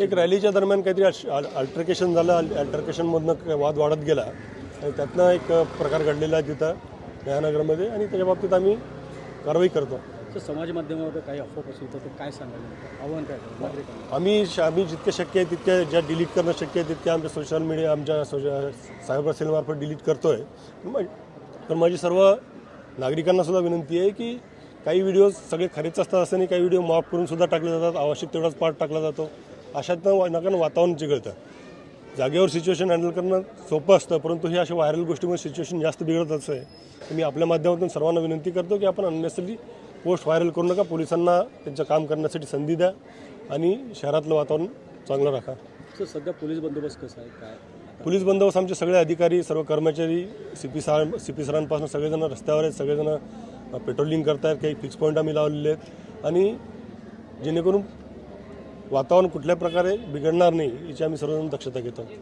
एक रॅलीच्या दरम्यान काहीतरी अल्ट्रिकेशन झालं अल्ट्रिकेशनमधनं वाद वाढत गेला. आणि त्यातनं एक प्रकार घडलेला आहे तिथं न्यायनगरमध्ये आणि त्याच्या बाबतीत आम्ही कारवाई करतो. समाज माध्यमावर काही अफवा तर काय सांगाल नेमकं? आव्हान काय आम्ही आम्ही जितके शक्य आहे तितक्या ज्या डिलीट करणं शक्य आहे तितक्या आमच्या सोशल मीडिया आमच्या सायबर सेलमार्फत डिलीट करतो आहे तर माझी सर्व नागरिकांना सुद्धा विनंती आहे की काही व्हिडिओ सगळे खरेच असतात असं नाही काही व्हिडिओ माफ करून सुद्धा टाकले जातात आवश्यक तेवढाच पार्ट टाकला जातो. अशातनं वा- नका वातावरण चिघळतं. जागेवर सिच्युएशन हँडल करणं सोपं असतं परंतु हे अशा व्हायरल गोष्टीमुळे सिच्युएशन जास्त बिघडत असं आहे तर मी आपल्या माध्यमातून सर्वांना विनंती करतो की आपण अननेसरी पोस्ट व्हायरल करू नका. पोलिसांना त्यांचं काम करण्यासाठी संधी द्या आणि शहरातलं वातावरण चांगलं राखा. सर सध्या पोलीस बंदोबस्त कसा आहे? काय पोलीस बंदोबस्त आमचे सगळे अधिकारी सर्व कर्मचारी C P sir C P सरांपासून सगळेजण रस्त्यावर आहेत सगळेजण पेट्रोलिंग करतायत काही फिक्स पॉईंट आम्ही लावलेले आहेत. आणि जेणेकरून वातावरण कुठल्या प्रकारे बिघडणार नाही याची आम्ही सर्वजण दक्षता घेतो.